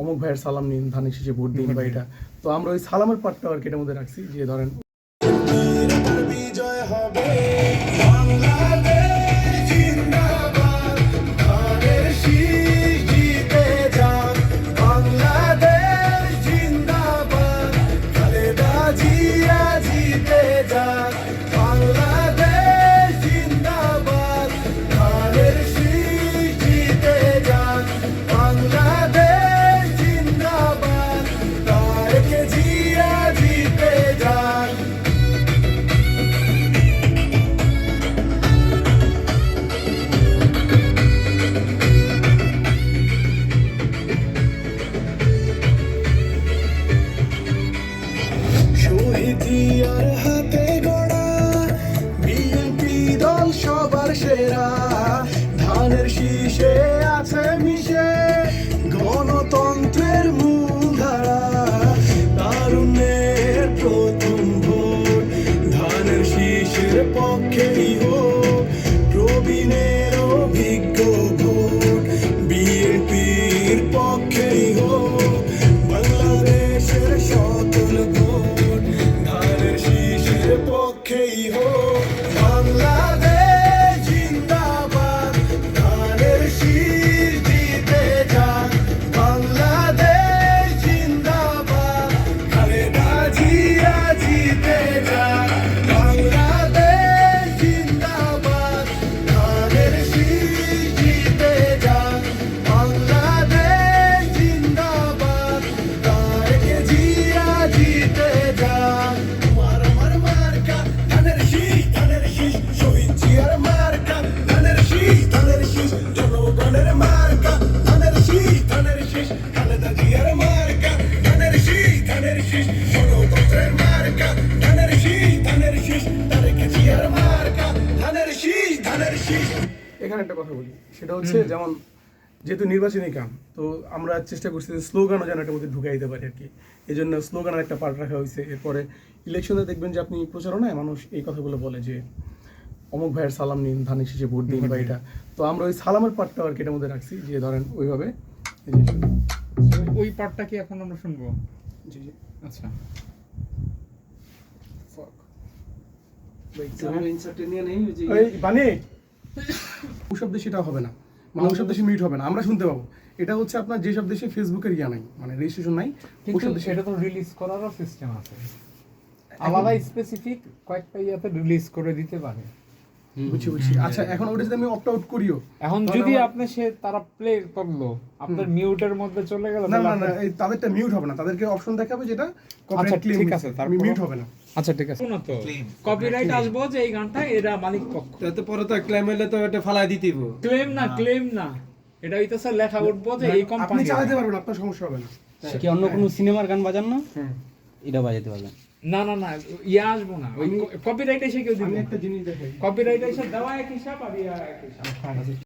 অমুক ভাইয়ের সালাম নিন ধানের শেষে ভোট দিন বা এটা। তো আমরা ওই সালামের পার্টটা আর কি এটার মধ্যে রাখছি যে ধরেন শহীদ হাতে গড়া বিএনপি দল সবার সেরা। ধানের শীষে আছে মিশে গণতন্ত্রের মূলধারা তারুণ্যের প্রথম ভোট ধানের শীষের পক্ষেই হোক। এখানে একটা কথা বলি। সেটা হচ্ছে যেমন যেহেতু নির্বাচনী কাম তো আমরা চেষ্টা করছি যে স্লোগানও যেন এটার মধ্যে ঢুকাই দিতে পারি আর কি। এই জন্য স্লোগানের একটা পার্ট রাখা হয়েছে। এরপরে ইলেকশনে দেখবেন যে আপনি প্রচারণায় মানুষ এই কথাগুলো বলে যে অমুক ভাইয়ের সালাম নিন ধানের শেষে ভোট দিন বা এটা। তো আমরা ওই সালামের পার্টটা আর কি এটার মধ্যে রাখছি যে ধরেন ওইভাবে। ওই পার্টটা কি এখন আমরা শুনব? জি জি। আচ্ছা। এই বানি ওসব দেশে এটা হবে না। মানে দেশে হবে না আমরা শুনতে পাবো। এটা হচ্ছে আপনার যেসব দেশে ফেসবুকের ইয়া নাই মানে রেজিস্ট্রেশন নাই দেশে তো রিলিজ করারও সিস্টেম আছে। আলাদা স্পেসিফিক কয়েকটা ইয়াতে রিলিজ করে দিতে পারে। বুঝছি বুঝছি আচ্ছা এখন ওটা যদি আমি অপ্ট আউট করিও। এখন যদি আপনি সে তারা প্লে করল আপনার মিউটের মধ্যে চলে গেল না না না এই তাদেরটা মিউট হবে না। তাদেরকে অপশন দেখাবে যেটা আচ্ছা কপিরাইট ক্লেম ঠিক আছে তারপর মিউট হবে না। আচ্ছা ঠিক আছে। না তো কপিরাইট আসব যে এই গানটা এরা মালিক পক্ষ। তো পরে তো ক্লেম হইলে তো এটা ফালাই দিতেইব ক্লেম না ক্লেম না। এটা হইতেছে লেখা উঠবো যে এই আপনি কোম্পানি চালাতে পারবেন আপনার সমস্যা হবে না। কি অন্য কোনো সিনেমার গান বাজান না? এটা বাজাতে পারবেন। না না না ইয়ে আসব না। ওই কপিরাইট এসে কেউ দিবে একটা জিনিস দেখে কপিরাইট এসে দেওয়া এক হিসাব আর ইয়া এক হিসাব